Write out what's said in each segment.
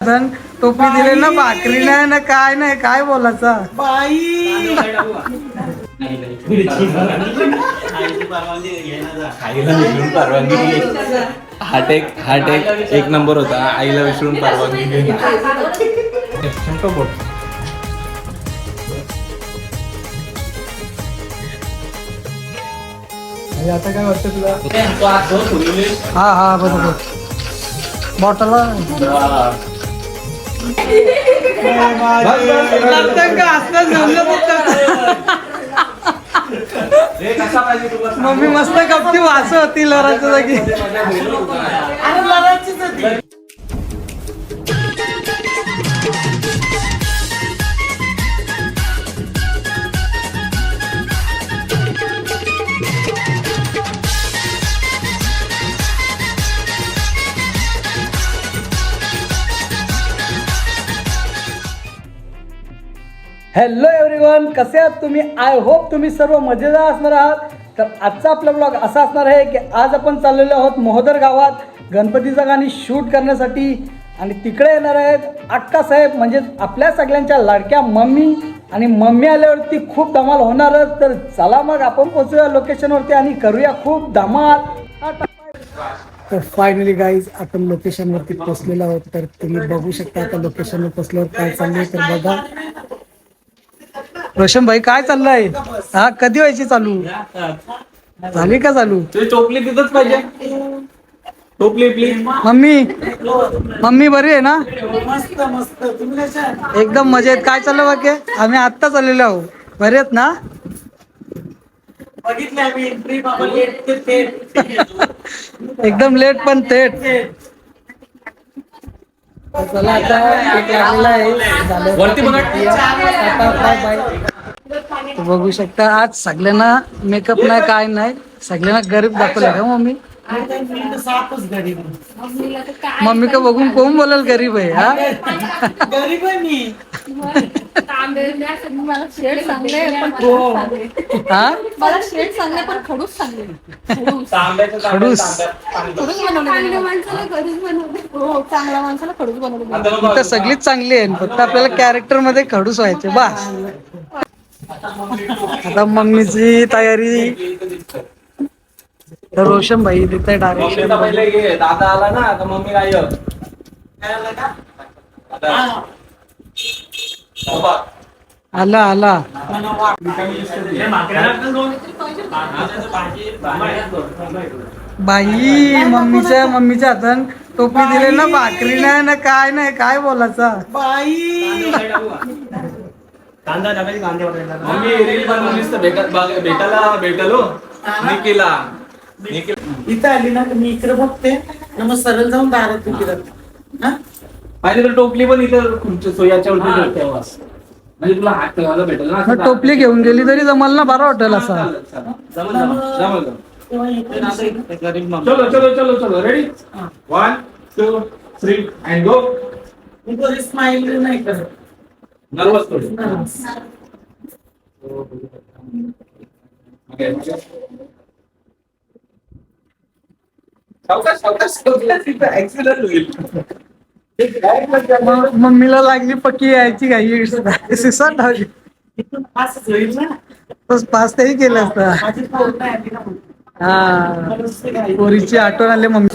धन टोपी दिले ना भाकरी नाही ना काय नाही काय बोलायचा? बाई! आईला विसरून परवानगी दिली हार्ट एक नंबर होता आईला विसरून परवानगी दिली आता काय वाटतं तुला हा हा बरोबर बॉटल मम्मी मस्त गप्पी वास होती लहराच्या जागी. अरे लढायचीच होती. हॅलो एव्हरीवन कसे आहात तुम्ही? आय होप तुम्ही सर्व मजेदार असणार आहात. तर आजचा आपला ब्लॉग असा असणार आहे की आज आपण चाललेलो आहोत मोहदर गावात गणपतीचं गाणी शूट करण्यासाठी. आणि तिकडे येणार आहेत अक्का साहेब म्हणजे आपल्या सगळ्यांच्या लाडक्या मम्मी. आणि मम्मी आल्यावरती खूप धमाल होणारच तर चला मग आपण पोचूया लोकेशनवरती आणि करूया खूप धमाल. तर फायनली गाईज आपण लोकेशनवरती पोचलेलो आहोत. तर तुम्ही बघू शकता आता लोकेशनवर पोचल्यावर काय चाललंय तर बघा. रोशन भाई काय चाललंय? हा कधी व्हायची चालू? झाली का चालू? टोपली तिथंच पाहिजे. टोपली प्लीज मम्मी मम्मी बरी आहे ना? मस्त मस्त? एकदम मजेत. काय चाललं बाकी आम्ही आत्ता चाललेलो आहो बरे आहेत ना? बघितलं आम्ही. एकदम लेट पण थेट. चला आता एक लागलेला आहे झालं. वरती बघा. आता बाय बाय तर बघू शकता आज सगळ्यांना मेकअप नाही काय नाही सगळ्यांना गरीब दाखवलं का मम्मी मम्मी का बघून कोण बोलाल गरीब आहे हा? गरीब आहे मी. मला शेड चांगले पण हो. खडूस चांगले हा? मला शेड चांगले पण खडूस चांगले खडूस. खडूस. खडूस बनवले माणसाला हो चांगल्या माणसाला खडूस बनवले तर सगळीच चांगली आहे फक्त आपल्याला कॅरेक्टरमध्ये खडूस व्हायचे बस. आता मम्मीची तयारी. तर रोशन भाई देत डायरेक्शन दादा आला ना तर मम्मी काय आला आला. बाई मम्मीच्या मम्मीच्या हातात टोपी दिले ना भाकरी नाही ना काय नाही काय बोलायचा? बाई. मम्मी रील बनवलीस तर भेटा बघ- भेटायला भेटलो. निकीला. इथं आली ना मी इकडे बघते ना मग सरळ जाऊन दारात उभी राहते हा? माझी तर टोपली पण इथं खुर्ची सोयाच्यावरती ठेवते आवाज. म्हणजे तुला हात ठेवायला भेटेल ना असं मग टोपली घेऊन गेली तरी जमल ना बरा वाटेल असा चालेल, चालेल. जमल, जमल, जमल, जमल. तेव्हा इकडे दिसेल. चलो चलो चलो चलो ready one two three and go me smile नाही करत नर्वस थोडी नर्वस. Okay. सावकाश मम्मीला लागली पक्की यायची घाई सिसट धावली इथून पासच होईल ना. तोच पास तरी केलं असतं. हा. पोरीची आठवण आली मम्मी.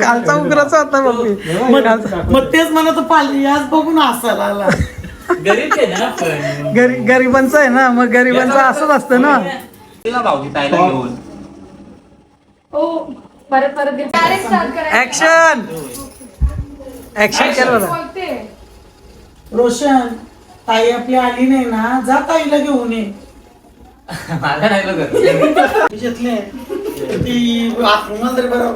कालचा उकराचा होता मम्मी. मग मग तेच म्हणत पाली आज बघून हसायला आला. गरी गरिबांचं आहे ना मग गरिबांचं असंच असतं ना. हो परत परत डायरेक्ट स्टार्ट करायचं ऍक्शन ऍक्शन केलं बरं. बोलते. रोशन ताई आपली आली नाही ना जा ताईला घेऊन ये. तुझ्यातले ती आत्महत्या तरी बरं.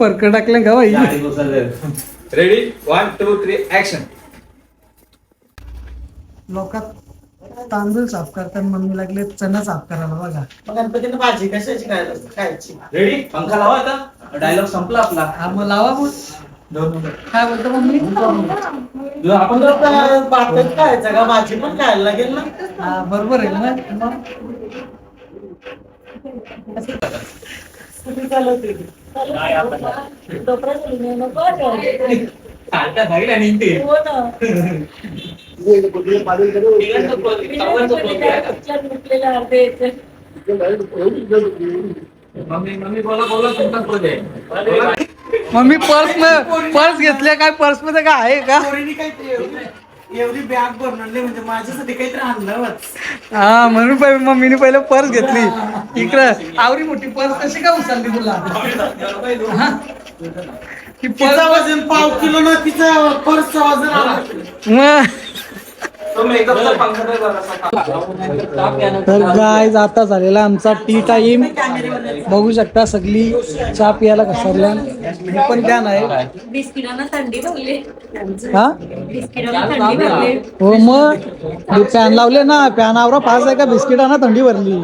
परक टाकलं का बाई? Ready one two three action लोकात तांदूळ साफ करताना मम्मी लागले चणा साफ करायला बघा. मग गणपतीने भाजी कशाची खायला खायची. रेडी पंखा लावा आता. डायलॉग संपला आपला. हा मग लावा मग. दोन मिनिटं. काय बोलतो मम्मी? आपण जर भातच खायचं का? भाजी पण खायला लागेल ना? हा बरोबर आहे ना? मग? स्कूटी चालवते हो ना. मम्मी पर्स पर्स घेतले काय? पर्समध्ये काय आहे का? पोरीने काहीतरी एवढी- एवढी बॅग बनवली म्हणजे माझ्यासाठी काहीतरी आणलं हा म्हणून पहिले मम्मीने पहिले पर्स घेतली इकडं आवरी मोठी पर्स कशी का उचलली तुला हा? तिचा पर्स वजन पाव किलो ना तिचा पर्सचं वजन आलं. मग तर गाय जाता झालेला आमचा टी टाइम बघू शकता सगळी चहा पियाला घसरल्या मी पण त्या नाही बिस्किटांना थंडी भरली हा? बिस्किटांना थंडी भरली हो मग? फॅन लावले ना. फॅन आवरा पास आहे का? बिस्किटांना थंडी भरली.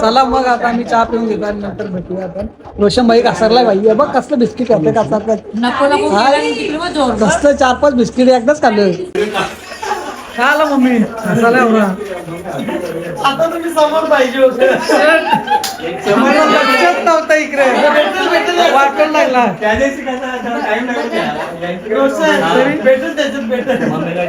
चला मग आता आम्ही चहा पिऊन घेतो आणि नंतर भेटूया आपण. रोशन भाई घसरलाय भाई हे बघ कसलं बिस्किट खाते हा? कसलं चार पाच बिस्किट एकदाच खाल्लं आलं मम्मी. आता तुम्ही समोर पाहिजे लक्षात नव्हतं इकडे. वाटण लागला. भेटेल त्याच्यात भेटेल. लरा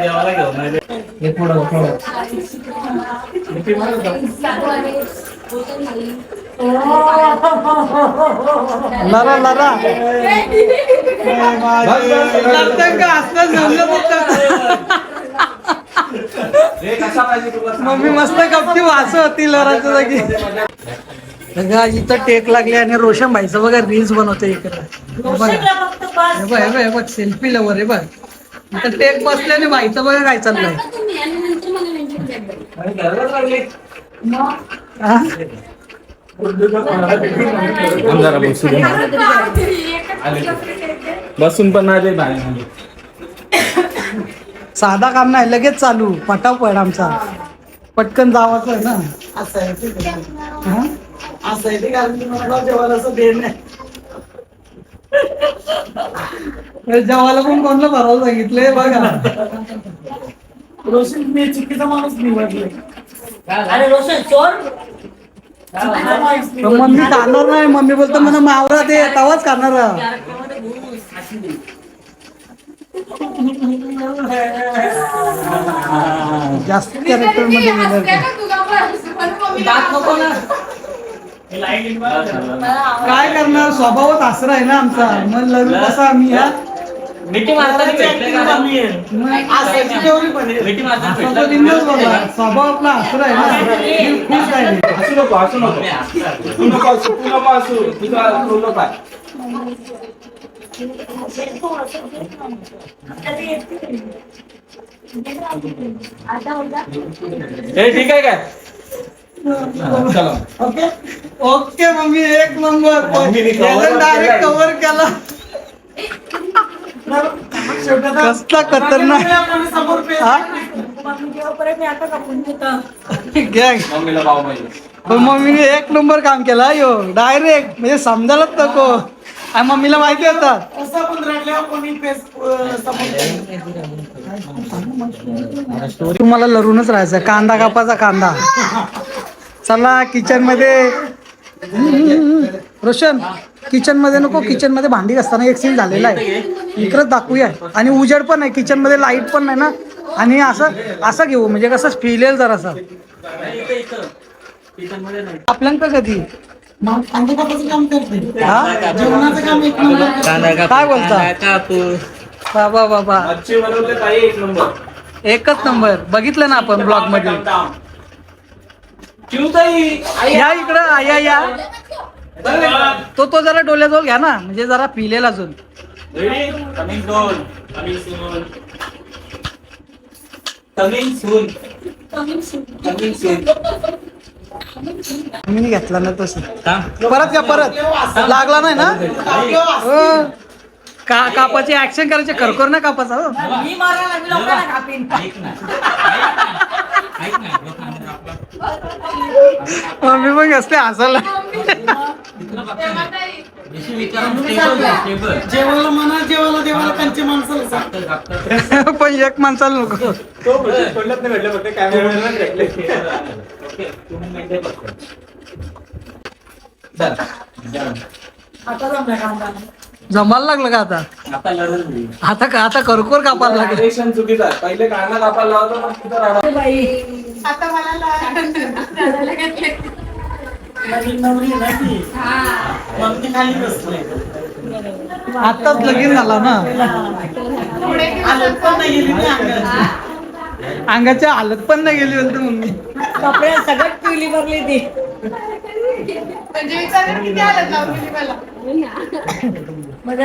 असलं जमलं फक्त मम्मी मस्त गप्ती वास होती लराच्या जागी. बघा इथं टेक लागले आणि रोशन भाईचं बघा रील्स बनवते इकडे. बघा. बघ बघ हे बघ सेल्फी लवर हे बघ. इथं टेक बसले आणि भाईचं बघा काय चाललंय तुम्ही आणि नंतर मला mention करा. हा? जरा बसू दे. बसून पण आले बाहेर साधा काम नाही लगेच चालू पटापट आमचा पटकन जावाचं आहे ना असं आहे ते का? हा? असं आहे ते कारण की मला जेवायला असं देण नाही जेवायला पण कोणलं भरावं सांगितलंय बघा रोशन मी चुकीचा माणूस निवडले अरे रोशन चोर? चुकीचा माणूस. मम्मी खाणार नाही मम्मी बोलतो मला मावरा दे तवाच खाणार जास्त कॅरेक्टरमध्ये गेलं का? काय करणार? स्वभावच आसरा आहे ना आमचा. मग लरू कसा आम्ही हा? मिठी मारताना भेटले का? कमी आहे. असायची तेवढी पण आहे. मिठी मारताना असा तो बिंदास बाबा. स्वभाव आपला आसरा आहे ना? मी खुश आहे. हसू नको हसू नको. तू नको हसू तू नको हसू तुझा तू नको आहे. हे ठीक आहे काय? चला ओके. ओके मम्मी एक नंबर. मम्मीने cover डायरेक्ट. कव्हर केला. कसला खतरनाक. हा? पण मम्मीने एक नंबर काम केला यो डायरेक्ट म्हणजे समजायलाच नको. आणि मम्मीला माहिती होता. तुम्हाला लरूनच राहायचं कांदा कापाचा कांदा. चला किचनमध्ये. रोशन. किचनमध्ये नको किचनमध्ये भांडी असताना एक झालेला आहे. इकडंच दाखवूया. आणि उजेड पण आहे किचनमध्ये लाइट पण नाही ना. आणि असं असं घेऊ म्हणजे कसं फील येईल जरासा. आपल्याला कधी? काय बोलता? बाबा बाबा एकच नंबर. बघितलं ना आपण ब्लॉगमध्ये या इकडं या या. तो तो जरा डोल्याजवळ घ्या ना म्हणजे जरा पिलेला अजून. रेडी कमिंग दोन coming soon coming soon coming soon मी घेतला ना तसं. परत घ्या परत? लागला नाही ना? हो. का कापाची ऍक्शन करायची खरखर ना कापाचा हो. मी मारायला लागली लोकांना कापीन. ऐक ना. ऐक मम्मी पण असते हसायला. जेवायला म्हणा जेवायला देवाला त्यांची माणसाला पण एक माणसाला नको. तोंडात नाही भेटले फक्त कॅमेरा भेटले जमायला लागलं का आता? आता. आता का आता करकोर कापायला लागलं? चुकीचं आहे. पहिले कांदा कापायला लावतो. आता मला लाडायला घेतले. नवीन नवरी आहे ना ती. मग ती खाली बसली. आताच लगीन झाला ना? पण नाही गेली ती अंगाची. अंगाच्या हालत पण नाही गेली बोलते मम्मी. कपडे सगळ्यात पिवली भरली ती. म्हणजे विचार किती मला.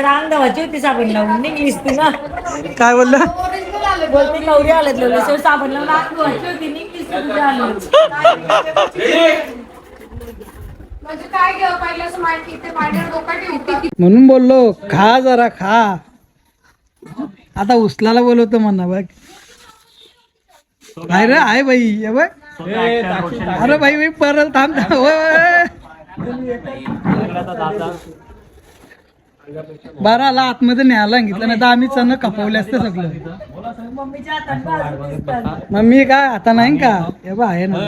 रांग धावायची होती साबण लावून निघलीस ती ना काय बोललं? बोलते नवरी आलेत लावले साबण लावून रांग धुवायची होती म्हणून बोललो खा जरा खा. आता उसलाला बोलवतो म्हणा बघ. नाही रे आहे बाई अरे बाई मी परत थांबता. बाराला आतमध्ये न्यायला सांगितलं नाही तर आम्ही चण खपवले असते सगळं. मम्मी काय आता नाही का? हे बा आहे ना.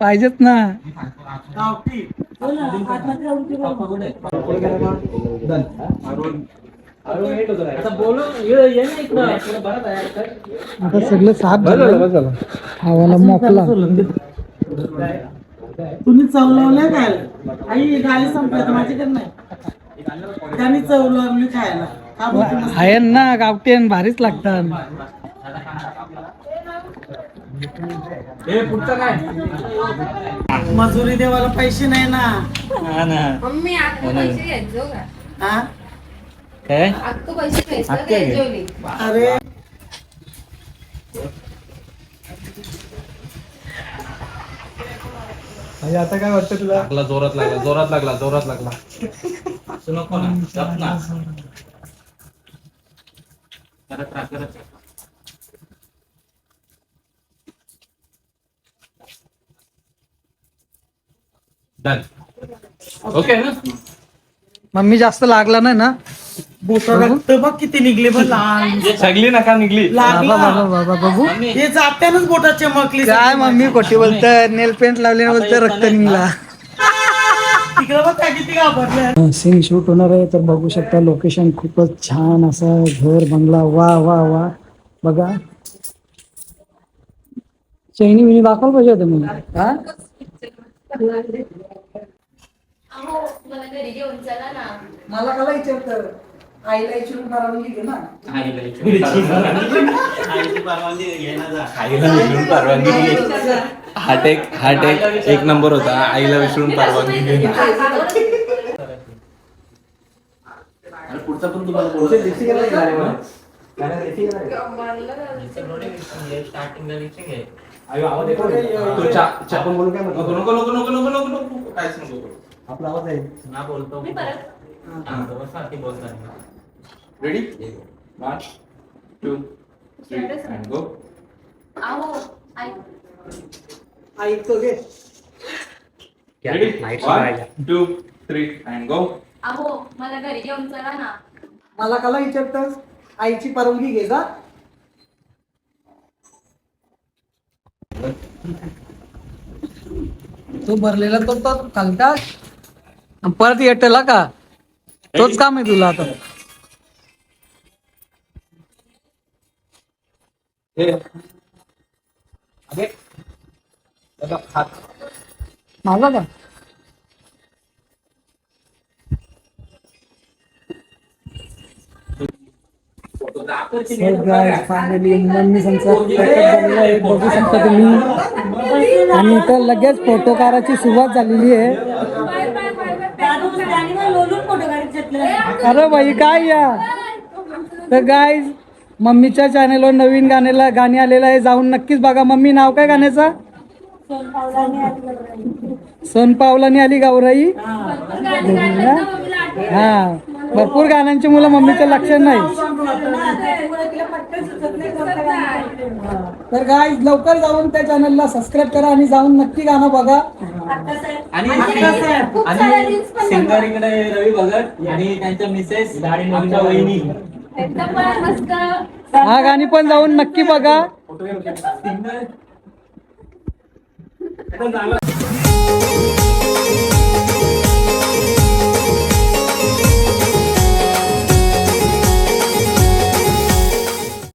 पाहिजेत ना. आता सगळं साफ झालं. हवाला मोकला तुम्ही चवलवलं खायला. आई गाली संपल्या माझ्याकडे नाही. त्यांनी चवलवली खायला. आहे ना गावठी भारीच लागतात. मजुरी देवाला पैसे नाही ना. मम्मी हो काय? अरे. अरे आता काय वाटतं तुला? लागला जोरात लागला जोरात लागला जोरात लागला. असं नको ना गप ना. करत राहा करत राहा. Done. ओके ना? मम्मी जास्त लागला नाही ना? बोट रक्त बघ किती निघले बघ लहान सगळी नका निघली. बाबा बाबा लागला बाबा बघू. हे जात्यानच बोटा चमकली काय मम्मी खोटी बोलत? नेल पेंट लावले बोलत रक्त निघला. तिकडे बघ काय किती घाबरल्या. सीन शूट होणार आहे तर बघू शकता लोकेशन खूपच छान असं घर बंगला. वा वा वा. बघा. चैनी विनी दाखवलं पाहिजे होतं मी हा? अहो मला घरी आईला परवानगी आईला परवानगी विसरून परवानगी एक नंबर होता. आईला विसरून परवानगी आपला आवाज आहे. ना बोलतो मी परत बोलतो ready one two three and go अहो आई ऐकतो घे ready one two three and go अहो मला घरी घेऊन चला ना. मला कला विचारतस? आईची परवानगी घे जा. तो भरलेला तो तो कालका आणि परत येटला का? तोच काम आहे तुला आता हे अबे दादा हात माझा का फायनली मम्मी बघू शकता तुम्ही. आणि इथं लगेच फोटो काढायची सुरुवात झालेली आहे. अरे भाई काय या? तर गाय मम्मीच्या चॅनेलवर नवीन गाण्याला गाणी आलेलं आहे. जाऊन नक्कीच बघा. मम्मी नाव काय गाण्याचं? सोन पावलाने आली गावराई. हा. भरपूर गाण्यांची मुलं मम्मीच्या लक्षात नाही. तर गाय लवकर जाऊन त्या चॅनलला सबस्क्राईब करा आणि जाऊन नक्की गाणं बघा. आणि सिंगर इकडे रवी भगत आणि त्यांच्या मिसेस आमच्या वहिनी हा गाणी पण जाऊन नक्की बघा.